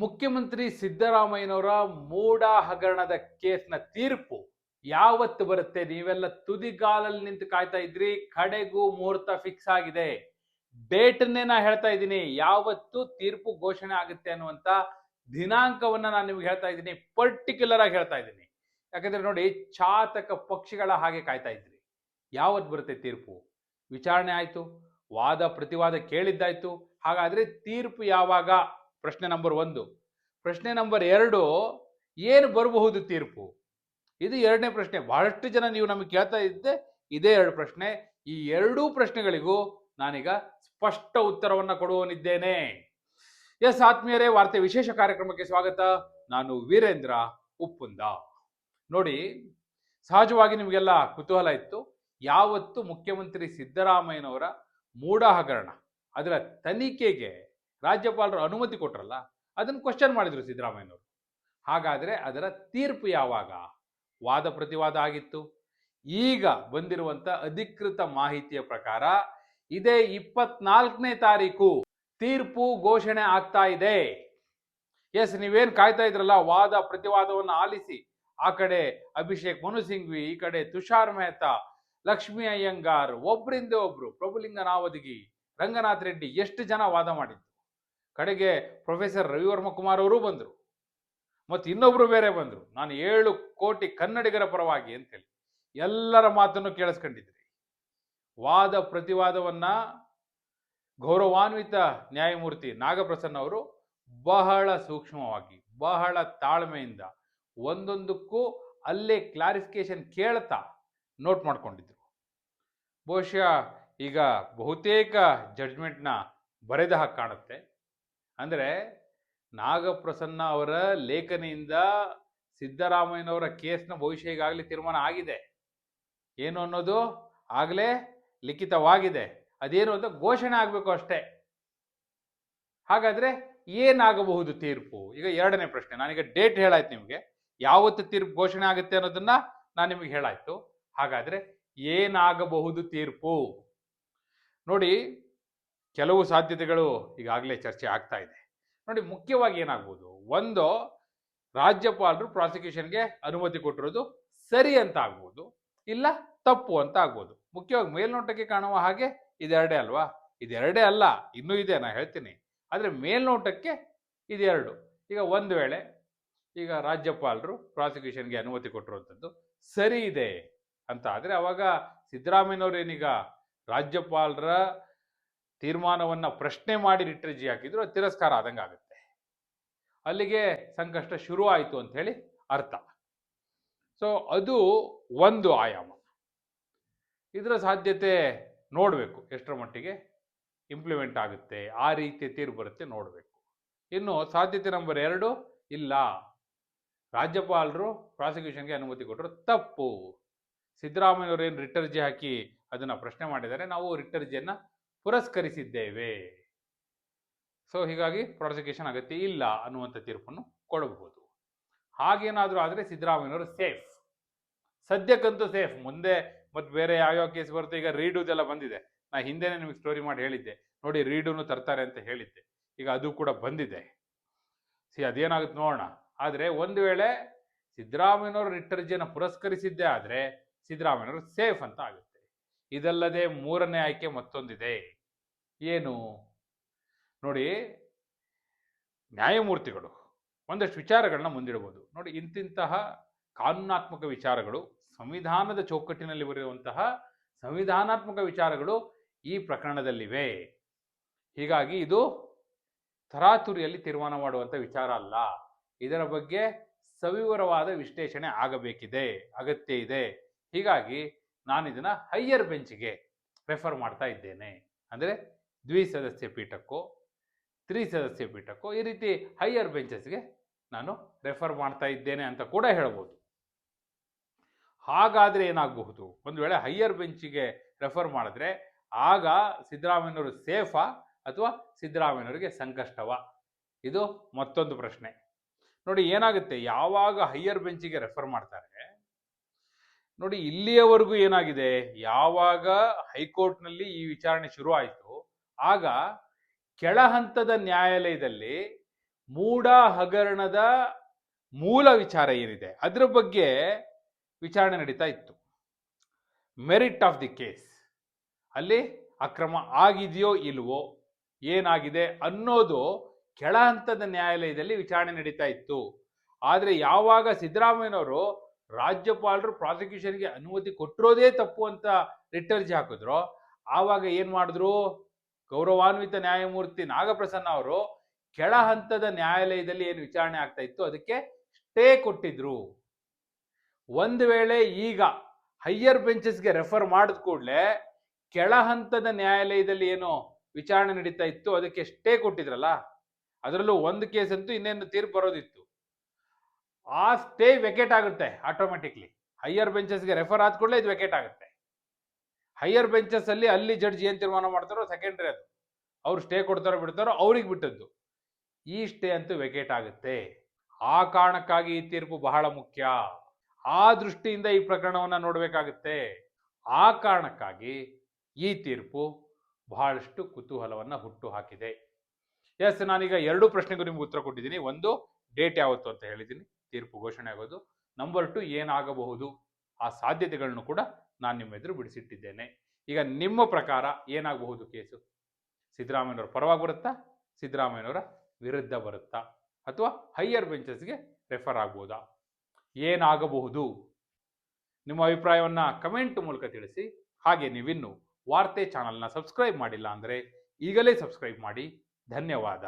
ಮುಖ್ಯಮಂತ್ರಿ ಸಿದ್ದರಾಮಯ್ಯನವರ ಮೂಡ ಹಗರಣದ ಕೇಸ್ನ ತೀರ್ಪು ಯಾವತ್ತು ಬರುತ್ತೆ? ನೀವೆಲ್ಲ ತುದಿಗಾಲಲ್ಲಿ ನಿಂತು ಕಾಯ್ತಾ ಇದ್ರಿ? ಕಡೆಗೂ ಮುಹೂರ್ತ ಫಿಕ್ಸ್ ಆಗಿದೆ. ಡೇಟನ್ನೇ ನಾ ಹೇಳ್ತಾ ಇದ್ದೀನಿ. ಯಾವತ್ತು ತೀರ್ಪು ಘೋಷಣೆ ಆಗುತ್ತೆ ಅನ್ನುವಂತ ದಿನಾಂಕವನ್ನ ನಾನು ನಿಮ್ಗೆ ಹೇಳ್ತಾ ಇದ್ದೀನಿ. ಪರ್ಟಿಕ್ಯುಲರ್ ಆಗಿ ಹೇಳ್ತಾ ಇದ್ದೀನಿ. ಯಾಕಂದ್ರೆ ನೋಡಿ, ಚಾತಕ ಪಕ್ಷಿಗಳ ಹಾಗೆ ಕಾಯ್ತಾ ಇದ್ರಿ. ಯಾವತ್ತು ಬರುತ್ತೆ ತೀರ್ಪು? ವಿಚಾರಣೆ ಆಯ್ತು, ವಾದ ಪ್ರತಿವಾದ ಕೇಳಿದ್ದಾಯ್ತು. ಹಾಗಾದ್ರೆ ತೀರ್ಪು ಯಾವಾಗ? ಪ್ರಶ್ನೆ ನಂಬರ್ ಒಂದು. ಪ್ರಶ್ನೆ ನಂಬರ್ ಎರಡು, ಏನು ಬರಬಹುದು ತೀರ್ಪು? ಇದು ಎರಡನೇ ಪ್ರಶ್ನೆ. ಬಹಳಷ್ಟು ಜನ ನೀವು ನಮಗೆ ಕೇಳ್ತಾ ಇದ್ದೆ, ಇದೇ ಎರಡು ಪ್ರಶ್ನೆ. ಈ ಎರಡೂ ಪ್ರಶ್ನೆಗಳಿಗೂ ನಾನೀಗ ಸ್ಪಷ್ಟ ಉತ್ತರವನ್ನು ಕೊಡುವನಿದ್ದೇನೆ. ಎಸ್ ಆತ್ಮೀಯರೇ, ವಾರ್ತೆ ವಿಶೇಷ ಕಾರ್ಯಕ್ರಮಕ್ಕೆ ಸ್ವಾಗತ. ನಾನು ವೀರೇಂದ್ರ ಉಪ್ಪುಂದ. ನೋಡಿ, ಸಹಜವಾಗಿ ನಿಮಗೆಲ್ಲ ಕುತೂಹಲ ಇತ್ತು. ಯಾವತ್ತು ಮುಖ್ಯಮಂತ್ರಿ ಸಿದ್ದರಾಮಯ್ಯನವರ ಮೂಢ ಹಗರಣ ಅದರ ತನಿಖೆಗೆ ರಾಜ್ಯಪಾಲರು ಅನುಮತಿ ಕೊಟ್ರಲ್ಲ, ಅದನ್ನು ಕ್ವಶನ್ ಮಾಡಿದ್ರು ಸಿದ್ದರಾಮಯ್ಯನವರು. ಹಾಗಾದ್ರೆ ಅದರ ತೀರ್ಪು ಯಾವಾಗ? ವಾದ ಪ್ರತಿವಾದ ಆಗಿತ್ತು. ಈಗ ಬಂದಿರುವಂಥ ಅಧಿಕೃತ ಮಾಹಿತಿಯ ಪ್ರಕಾರ ಇದೇ ಇಪ್ಪತ್ನಾಲ್ಕನೇ ತಾರೀಕು ತೀರ್ಪು ಘೋಷಣೆ ಆಗ್ತಾ ಇದೆ. ಎಸ್, ನೀವೇನು ಕಾಯ್ತಾ ಇದ್ರಲ್ಲ, ವಾದ ಪ್ರತಿವಾದವನ್ನು ಆಲಿಸಿ. ಆ ಕಡೆ ಅಭಿಷೇಕ್ ಮನು ಸಿಂಘ್ವಿ, ಈ ಕಡೆ ತುಷಾರ್ ಮೆಹ್ತಾ, ಲಕ್ಷ್ಮೀ ಅಯ್ಯಂಗಾರ್ ಒಬ್ಬರಿಂದ ಒಬ್ರು ಪ್ರಭುಲಿಂಗ ನಾವದಗಿ ರಂಗನಾಥ್ ರೆಡ್ಡಿ, ಎಷ್ಟು ಜನ ವಾದ ಮಾಡಿದ್ರು? ಕಡೆಗೆ ಪ್ರೊಫೆಸರ್ ರವಿವರ್ಮ ಕುಮಾರ್ ಅವರು ಬಂದರು. ಮತ್ತು ಇನ್ನೊಬ್ಬರು ಬೇರೆ ಬಂದರು. ನಾನು ಏಳು ಕೋಟಿ ಕನ್ನಡಿಗರ ಪರವಾಗಿ ಅಂತೇಳಿ ಎಲ್ಲರ ಮಾತನ್ನು ಕೇಳಿಸ್ಕೊಂಡಿದ್ರಿ. ವಾದ ಪ್ರತಿವಾದವನ್ನು ಗೌರವಾನ್ವಿತ ನ್ಯಾಯಮೂರ್ತಿ ನಾಗಪ್ರಸನ್ನ ಅವರು ಬಹಳ ಸೂಕ್ಷ್ಮವಾಗಿ, ಬಹಳ ತಾಳ್ಮೆಯಿಂದ ಒಂದೊಂದಕ್ಕೂ ಅಲ್ಲೇ ಕ್ಲಾರಿಫಿಕೇಶನ್ ಕೇಳ್ತಾ ನೋಟ್ ಮಾಡಿಕೊಂಡಿದ್ರು. ಬಹುಶಃ ಈಗ ಬಹುತೇಕ ಜಡ್ಜ್ಮೆಂಟ್ನ ಬರೆದ ಹಾಗೆ ಕಾಣುತ್ತೆ. ಅಂದರೆ ನಾಗಪ್ರಸನ್ನ ಅವರ ಲೇಖನೆಯಿಂದ ಸಿದ್ದರಾಮಯ್ಯನವರ ಕೇಸ್ನ ಭವಿಷ್ಯ ಈಗಾಗಲೇ ತೀರ್ಮಾನ ಆಗಿದೆ. ಏನು ಅನ್ನೋದು? ಆಗಲೇ ಲಿಖಿತವಾಗಿದೆ. ಅದೇನು ಅಂತ ಘೋಷಣೆ ಆಗಬೇಕು ಅಷ್ಟೇ. ಹಾಗಾದರೆ ಏನಾಗಬಹುದು ತೀರ್ಪು? ಈಗ ಎರಡನೇ ಪ್ರಶ್ನೆ, ನಾನೀಗ ಡೇಟ್ ಹೇಳಾಯ್ತು ನಿಮಗೆ. ಯಾವತ್ತು ತೀರ್ಪು ಘೋಷಣೆ ಆಗುತ್ತೆ ಅನ್ನೋದನ್ನ ನಾನು ನಿಮಗೆ ಹೇಳಾಯ್ತು. ಹಾಗಾದ್ರೆ ಏನಾಗಬಹುದು ತೀರ್ಪು? ನೋಡಿ ಕೆಲವು ಸಾಧ್ಯತೆಗಳು ಈಗಾಗಲೇ ಚರ್ಚೆ ಆಗ್ತಾ ಇದೆ. ನೋಡಿ, ಮುಖ್ಯವಾಗಿ ಏನಾಗ್ಬೋದು? ಒಂದು, ರಾಜ್ಯಪಾಲರು ಪ್ರಾಸಿಕ್ಯೂಷನ್ಗೆ ಅನುಮತಿ ಕೊಟ್ಟಿರೋದು ಸರಿ ಅಂತ ಆಗ್ಬೋದು. ಇಲ್ಲ, ತಪ್ಪು ಅಂತ ಆಗ್ಬೋದು. ಮುಖ್ಯವಾಗಿ ಮೇಲ್ನೋಟಕ್ಕೆ ಕಾಣುವ ಹಾಗೆ ಇದೆರಡೇ ಅಲ್ವಾ? ಇದೆರಡೇ ಅಲ್ಲ, ಇನ್ನೂ ಇದೆ ನಾನು ಹೇಳ್ತೀನಿ. ಆದರೆ ಮೇಲ್ನೋಟಕ್ಕೆ ಇದೆರಡು. ಈಗ ಒಂದು ವೇಳೆ ಈಗ ರಾಜ್ಯಪಾಲರು ಪ್ರಾಸಿಕ್ಯೂಷನ್ಗೆ ಅನುಮತಿ ಕೊಟ್ಟಿರುವಂಥದ್ದು ಸರಿ ಇದೆ ಅಂತ ಆದರೆ ಅವಾಗ ಸಿದ್ದರಾಮಯ್ಯನವ್ರು ಏನೀಗ ರಾಜ್ಯಪಾಲರ ತೀರ್ಮಾನವನ್ನ ಪ್ರಶ್ನೆ ಮಾಡಿ ರಿಟ್ರಜಿ ಹಾಕಿದ್ರು ತಿರಸ್ಕಾರ ಆದಂಗೆ ಆಗುತ್ತೆ. ಅಲ್ಲಿಗೆ ಸಂಕಷ್ಟ ಶುರು ಆಯಿತು ಅಂತ ಹೇಳಿ ಅರ್ಥ. ಸೊ ಅದು ಒಂದು ಆಯಾಮ. ಇದರ ಸಾಧ್ಯತೆ ನೋಡಬೇಕು ಎಷ್ಟರ ಮಟ್ಟಿಗೆ ಇಂಪ್ಲಿಮೆಂಟ್ ಆಗುತ್ತೆ, ಆ ರೀತಿ ತೀರ್ಪು ಬರುತ್ತೆ ನೋಡಬೇಕು. ಇನ್ನು ಸಾಧ್ಯತೆ ನಂಬರ್ ಎರಡು, ಇಲ್ಲ. ರಾಜ್ಯಪಾಲರು ಪ್ರಾಸಿಕ್ಯೂಷನ್ಗೆ ಅನುಮತಿ ಕೊಟ್ಟರು ತಪ್ಪು. ಸಿದ್ದರಾಮಯ್ಯವರು ಏನು ರಿಟರ್ಜಿ ಹಾಕಿ ಅದನ್ನು ಪ್ರಶ್ನೆ ಮಾಡಿದರೆ ನಾವು ರಿಟರ್ಜಿಯನ್ನು ಪುರಸ್ಕರಿಸಿದ್ದೇವೆ. ಸೊ ಹೀಗಾಗಿ ಪ್ರಾಸಿಕ್ಯೂಷನ್ ಅಗತ್ಯ ಇಲ್ಲ ಅನ್ನುವಂಥ ತೀರ್ಪನ್ನು ಕೊಡಬಹುದು. ಹಾಗೇನಾದರೂ ಆದರೆ ಸಿದ್ದರಾಮಯ್ಯವರು ಸೇಫ್ ಸದ್ಯಕ್ಕಂತೂ ಸೇಫ್ ಮುಂದೆ ಮತ್ತು ಬೇರೆ ಯಾವ್ಯಾವ ಕೇಸ್ ಬರುತ್ತೆ ಈಗ ರೀಡುದೆಲ್ಲ ಬಂದಿದೆ. ನಾ ಹಿಂದೆನೇ ನಿಮಗೆ ಸ್ಟೋರಿ ಮಾಡಿ ಹೇಳಿದ್ದೆ. ನೋಡಿ ರೀಡುನು ತರ್ತಾರೆ ಅಂತ ಹೇಳಿದ್ದೆ. ಈಗ ಅದು ಕೂಡ ಬಂದಿದೆ. ಸಿ, ಅದೇನಾಗುತ್ತೆ ನೋಡೋಣ. ಆದರೆ ಒಂದು ವೇಳೆ ಸಿದ್ದರಾಮಯ್ಯನವರು ರಿಟರ್ಜಿಯನ್ನು ಪುರಸ್ಕರಿಸಿದ್ದೇ ಆದರೆ ಸಿದ್ದರಾಮಯ್ಯನವರು ಸೇಫ್ ಅಂತ ಆಗುತ್ತೆ. ಇದಲ್ಲದೆ ಮೂರನೇ ಆಯ್ಕೆ ಮತ್ತೊಂದಿದೆ. ಏನು? ನೋಡಿ, ನ್ಯಾಯಮೂರ್ತಿಗಳು ಒಂದಷ್ಟು ವಿಚಾರಗಳನ್ನ ಮುಂದಿಡಬಹುದು ನೋಡಿ, ಇಂತಿಂತಹ ಕಾನೂನಾತ್ಮಕ ವಿಚಾರಗಳು, ಸಂವಿಧಾನದ ಚೌಕಟ್ಟಿನಲ್ಲಿ ಬರೆಯುವಂತಹ ಸಂವಿಧಾನಾತ್ಮಕ ವಿಚಾರಗಳು ಈ ಪ್ರಕರಣದಲ್ಲಿವೆ. ಹೀಗಾಗಿ ಇದು ತರಾತುರಿಯಲ್ಲಿ ತೀರ್ಮಾನ ಮಾಡುವಂಥ ವಿಚಾರ ಅಲ್ಲ. ಇದರ ಬಗ್ಗೆ ಸವಿವರವಾದ ವಿಶ್ಲೇಷಣೆ ಆಗಬೇಕಿದೆ, ಅಗತ್ಯ ಇದೆ. ಹೀಗಾಗಿ ನಾನು ಇದನ್ನ ಹೈಯರ್ ಬೆಂಚ್ಗೆ ರೆಫರ್ ಮಾಡ್ತಾ ಇದ್ದೇನೆ. ಅಂದರೆ ದ್ವಿಸದಸ್ಯ ಪೀಠಕ್ಕೋ, ತ್ರಿಸದಸ್ಯ ಪೀಠಕ್ಕೋ ಈ ರೀತಿ ಹೈಯರ್ ಬೆಂಚಸ್ಗೆ ನಾನು ರೆಫರ್ ಮಾಡ್ತಾ ಇದ್ದೇನೆ ಅಂತ ಕೂಡ ಹೇಳ್ಬೋದು. ಹಾಗಾದ್ರೆ ಏನಾಗಬಹುದು? ಒಂದು ವೇಳೆ ಹೈಯರ್ ಬೆಂಚಿಗೆ ರೆಫರ್ ಮಾಡಿದ್ರೆ ಆಗ ಸಿದ್ದರಾಮಯ್ಯನವರು ಸೇಫಾ ಅಥವಾ ಸಿದ್ದರಾಮಯ್ಯನವರಿಗೆ ಸಂಕಷ್ಟವಾ? ಇದು ಮತ್ತೊಂದು ಪ್ರಶ್ನೆ. ನೋಡಿ ಏನಾಗುತ್ತೆ? ಯಾವಾಗ ಹೈಯರ್ ಬೆಂಚಿಗೆ ರೆಫರ್ ಮಾಡ್ತಾರೆ? ನೋಡಿ, ಇಲ್ಲಿಯವರೆಗೂ ಏನಾಗಿದೆ? ಯಾವಾಗ ಹೈಕೋರ್ಟ್ನಲ್ಲಿ ಈ ವಿಚಾರಣೆ ಶುರು ಆಯಿತು ಆಗ ಕೆಳ ಹಂತದ ನ್ಯಾಯಾಲಯದಲ್ಲಿ ಮೂಡ ಹಗರಣದ ಮೂಲ ವಿಚಾರ ಏನಿದೆ, ಅದರ ಬಗ್ಗೆ ವಿಚಾರಣೆ ನಡೀತಾ ಇತ್ತು. Merit of the case. ಅಲ್ಲಿ ಅಕ್ರಮ ಆಗಿದೆಯೋ ಇಲ್ವೋ, ಏನಾಗಿದೆ ಅನ್ನೋದು ಕೆಳ ಹಂತದ ನ್ಯಾಯಾಲಯದಲ್ಲಿ ವಿಚಾರಣೆ ನಡೀತಾ ಇತ್ತು. ಆದರೆ ಯಾವಾಗ ಸಿದ್ದರಾಮಯ್ಯನವರು ರಾಜ್ಯಪಾಲರು ಪ್ರಾಸಿಕ್ಯೂಷನ್ಗೆ ಅನುಮತಿ ಕೊಟ್ಟಿರೋದೇ ತಪ್ಪು ಅಂತ ರಿಟರ್ಜಿ ಹಾಕಿದ್ರು. ಆವಾಗ ಏನು ಮಾಡಿದ್ರು? ಗೌರವಾನ್ವಿತ ನ್ಯಾಯಮೂರ್ತಿ ನಾಗಪ್ರಸನ್ನ ಅವರು ಕೆಳ ಹಂತದ ನ್ಯಾಯಾಲಯದಲ್ಲಿ ಏನು ವಿಚಾರಣೆ ಆಗ್ತಾ ಇತ್ತು? ಅದಕ್ಕೆ ಸ್ಟೇ ಕೊಟ್ಟಿದ್ರು. ಒಂದು ವೇಳೆ ಈಗ ಹೈಯರ್ ಬೆಂಚಸ್ಗೆ ರೆಫರ್ ಮಾಡಿದ ಕೂಡಲೇ ಕೆಳ ಹಂತದ ನ್ಯಾಯಾಲಯದಲ್ಲಿ ಏನು ವಿಚಾರಣೆ ನಡೀತಾ ಇತ್ತು? ಅದಕ್ಕೆ ಸ್ಟೇ ಕೊಟ್ಟಿದ್ರಲ್ಲ? ಅದರಲ್ಲೂ ಒಂದು ಕೇಸ್ ಅಂತೂ ಇನ್ನೇನು ತೀರ್ಪು ಬರೋದಿತ್ತು. ಆ ಸ್ಟೇ ವೆಕೇಟ್ ಆಗುತ್ತೆ ಆಟೋಮೆಟಿಕ್ಲಿ ಹೈಯರ್ ಬೆಂಚಸ್ಗೆ ರೆಫರ್ ಆದ ಕೂಡಲೇ ಇದು ವೆಕೇಟ್ ಆಗುತ್ತೆ. ಹೈಯರ್ ಬೆಂಚಸ್ ಅಲ್ಲಿ ಅಲ್ಲಿ ಜಡ್ಜ್ ಏನ್ ತೀರ್ಮಾನ ಮಾಡ್ತಾರೋ ಸೆಕೆಂಡ್ರಿ ಅದು. ಅವ್ರು ಸ್ಟೇ ಕೊಡ್ತಾರೋ ಬಿಡ್ತಾರೋ ಅವ್ರಿಗೆ ಬಿಟ್ಟದ್ದು. ಈ ಸ್ಟೇ ಅಂತೂ ವೆಕೇಟ್ ಆಗುತ್ತೆ. ಆ ಕಾರಣಕ್ಕಾಗಿ ಈ ತೀರ್ಪು ಬಹಳ ಮುಖ್ಯ. ಆ ದೃಷ್ಟಿಯಿಂದ ಈ ಪ್ರಕರಣವನ್ನ ನೋಡಬೇಕಾಗುತ್ತೆ. ಆ ಕಾರಣಕ್ಕಾಗಿ ಈ ತೀರ್ಪು ಬಹಳಷ್ಟು ಕುತೂಹಲವನ್ನ ಹುಟ್ಟು ಹಾಕಿದೆ ಎಸ್ ನಾನೀಗ ಎರಡು ಪ್ರಶ್ನೆಗೂ ನಿಮ್ಗೆ ಉತ್ತರ ಕೊಟ್ಟಿದ್ದೀನಿ. ಒಂದು ಡೇಟ್ ಯಾವತ್ತು ಅಂತ ಹೇಳಿದ್ದೀನಿ. ತೀರ್ಪು ಘೋಷಣೆ ಆಗೋದು. ನಂಬರ್ ಟು ಏನಾಗಬಹುದು? ಆ ಸಾಧ್ಯತೆಗಳನ್ನು ಕೂಡ ನಾನು ನಿಮ್ಮ ಎದುರು ಬಿಡಿಸಿಟ್ಟಿದ್ದೇನೆ. ಈಗ ನಿಮ್ಮ ಪ್ರಕಾರ ಏನಾಗಬಹುದು ಕೇಸು? ಸಿದ್ದರಾಮಯ್ಯನವರ ಪರವಾಗಿ ಬರುತ್ತಾ? ಸಿದ್ದರಾಮಯ್ಯನವರ ವಿರುದ್ಧ ಬರುತ್ತಾ? ಅಥವಾ ಹೈಯರ್ ಬೆಂಚಸ್ಗೆ ರೆಫರ್ ಆಗ್ಬೋದಾ? ಏನಾಗಬಹುದು? ನಿಮ್ಮ ಅಭಿಪ್ರಾಯವನ್ನು ಕಮೆಂಟ್ ಮೂಲಕ ತಿಳಿಸಿ. ಹಾಗೆ ನೀವಿನ್ನು ವಾರ್ತೆ ಚಾನಲ್ನ ಸಬ್ಸ್ಕ್ರೈಬ್ ಮಾಡಿಲ್ಲ ಅಂದರೆ ಈಗಲೇ ಸಬ್ಸ್ಕ್ರೈಬ್ ಮಾಡಿ. ಧನ್ಯವಾದ.